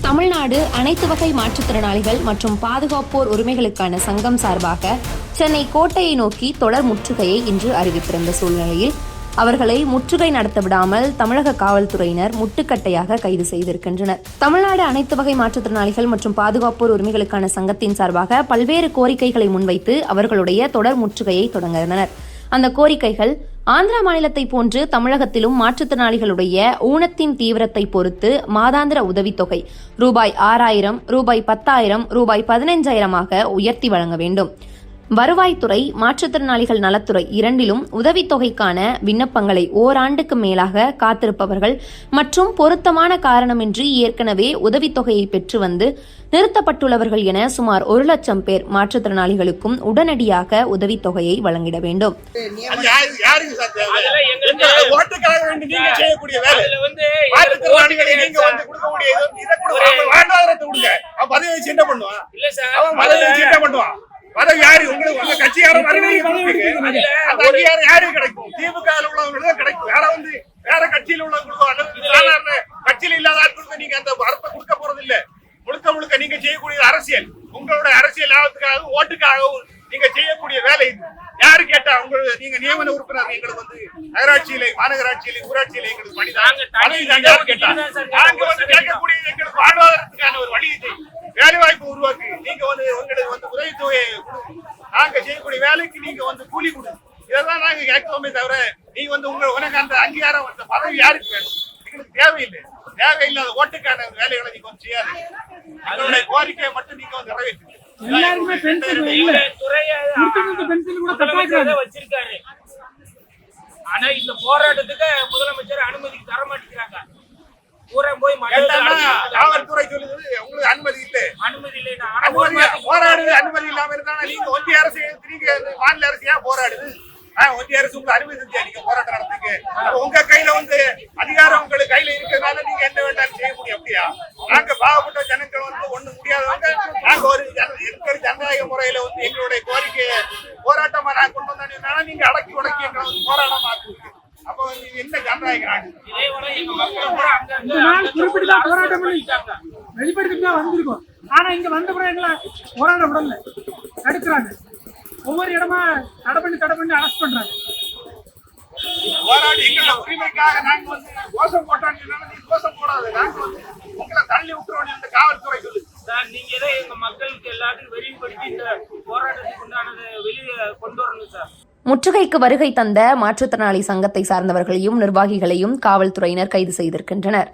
தமிழ்நாடு அனைத்து வகை மாற்றுத்திறனாளிகள் மற்றும் பாதுகாப்போர் உரிமைகளுக்கான சங்கம் சார்பாக சென்னை கோட்டையை நோக்கி தொடர் முற்றுகையை இன்று அறிவித்திருந்த சூழ்நிலையில் அவர்களை முற்றுகை நடத்த விடாமல் தமிழக காவல்துறையினர் முட்டுக்கட்டையாக கைது செய்திருக்கின்றனர். தமிழ்நாடு அனைத்து வகை மாற்றுத்திறனாளிகள் மற்றும் பாதுகாப்போர் உரிமைகளுக்கான சங்கத்தின் சார்பாக பல்வேறு கோரிக்கைகளை முன்வைத்து அவர்களுடைய தொடர் முற்றுகையை தொடங்கினர். அந்த கோரிக்கைகள் ஆந்திரா மாநிலத்தை போன்று தமிழகத்திலும் மாற்றுத்திறனாளிகளுடைய ஊனத்தின் தீவிரத்தை பொறுத்து மாதாந்திர உதவித்தொகை ரூபாய் ஆறாயிரம் ரூபாய் பத்தாயிரம் ரூபாய் பதினைஞ்சாயிரமாக உயர்த்தி வழங்க வேண்டும். வருவாய்த்துறை மாற்றுத்திறனாளிகள் நலத்துறை இரண்டிலும் உதவித்தொகைக்கான விண்ணப்பங்களை ஓராண்டுக்கு மேலாக காத்திருப்பவர்கள் மற்றும் பொருத்தமான காரணமின்றி ஏற்கனவே உதவித்தொகையை பெற்று வந்து நிறுத்தப்பட்டுள்ளவர்கள் என சுமார் ஒரு லட்சம் பேர் மாற்றுத்திறனாளிகளுக்கும் உடனடியாக உதவித்தொகையை வழங்கிட வேண்டும். பண்ணுவான். இல்ல சார். அவன் பதவி யாரு உங்களுக்கு உங்க அங்கீகாரம் யாருக்கு கிடைக்கும்? திமுக உள்ளவங்களுக்கு தான் கிடைக்கும். வேற வந்து வேற கட்சியில உள்ளவங்களுக்கோ அல்லது சாதாரண கட்சியில இல்லாத ஆட்களுக்கு நீங்க அந்த வரப்பை கொடுக்க போறது இல்ல. முழுக்க முழுக்க நீங்க செய்யக்கூடிய அரசியல். உங்களோட அரசியல் லாபத்துக்காகவும் ஓட்டுக்காகவும் நீங்க செய்யக்கூடிய வேலை இது. யாரு கேட்டா உங்களுக்கு நீங்க நியமன உறுப்பினர் எங்களுக்கு வந்து நகராட்சியில மாநகராட்சியில ஊராட்சியில எங்களுக்கு பணி நாங்க கேட்டா? நாங்க வந்து கேட்கக்கூடிய எங்களுக்கு வாழ்வாதாரத்துக்கான ஒரு வழியை. வேலை வாய்ப்பு உருவாக்கு. நீங்க வந்து உதவித்தொகையை கொடுங்க. நாங்க செய்யக்கூடிய வேலைக்கு நீங்க வந்து கூலி கொடுங்க. இதெல்லாம் நாங்க கேட்கலாமே தவிர நீ வந்து உங்க உனக்கு அந்த அங்கீகாரம் அந்த பதவி யாருக்கு வேணும்? எங்களுக்கு தேவையில்லை. தேவையில்லாத ஓட்டுக்கான வேலைகளை நீங்க வந்து செய்யாது எங்களுடைய கோரிக்கையை மட்டும் நீங்க வந்து நிறைவேற்றுங்க. எல்லாருக்குமே இல்ல. துறைய கூட வச்சிருக்காரு. ஆனா இந்த போராட்டத்துக்கு முதலமைச்சர் அனுமதி தர மாட்டேங்கிறாங்க. பூரா போய் கேட்டான்னா காவல்துறை சொல்லுது உங்களுக்கு அனுமதி இல்லை. அனுமதி மாசத்துக்கு போராடுது அனுமதி இல்லாம இருந்தா நீங்க ஒன்றிய அரசு நீங்க மாநில அரசு ஏன் போராடுது? ஆ, ஒன்றிய அரசு உங்களுக்கு அனுமதி செஞ்சா நீங்க போராட்டம் நடத்துங்க அப்ப உங்க கையில வந்து அதிகாரம் உங்களுக்கு கையில இருக்கிறதுனால நீங்க என்ன வேண்டாலும் செய்ய முடியும் அப்படியா? நாங்க பாவப்பட்ட ஜனங்கள் வந்து ஒண்ணு முடியாதவங்க நாங்க ஒரு ஜன- இருக்கிற ஜனநாயக முறையில வந்து எங்களுடைய கோரிக்கையை போராட்டமா நான் கொண்டு வந்தோம்னா நீங்க அடக்கி உடக்கி எங்களை வந்து போராட்டமா ஆக்குவீங்க. அப்ப நீங்க என்ன ஜனநாயக நாடு? குறிப்பிட்டு தான் போராட்டம் பண்ணி. வெளிப்படுத்திட்டு தான் வந்திருக்கோம். ஆனா இங்க வந்த பிறகு எங்களை போராட விடல. தடுக்கிறாங்க. ஒவ்வொரு இடமா தடை பண்ணி தடை பண்ணி அரெஸ்ட் பண்றாங்க. போராடி எங்கள உரிமைக்காக நாங்க வந்து கோஷம் போட்டோம்னு சொன்னா நீங்க கோஷம் போடாது. நாங்க வந்து உங்களை தள்ளி விட்டுறோம் இந்த காவல்துறை சொல்லுது சார் நீங்க தான் எங்க மக்களுக்கு எல்லாத்துக்கும் வெளிப்படுத்தி இந்த போராட்டத்துக்கு உண்டானதை வெளியே கொண்டு வரணும் சார். முற்றுகைக்கு வருகை தந்த மாற்றுத்திறனாளி சங்கத்தை சார்ந்தவர்களையும் நிர்வாகிகளையும் காவல்துறையினர் கைது செய்திருக்கின்றனர்.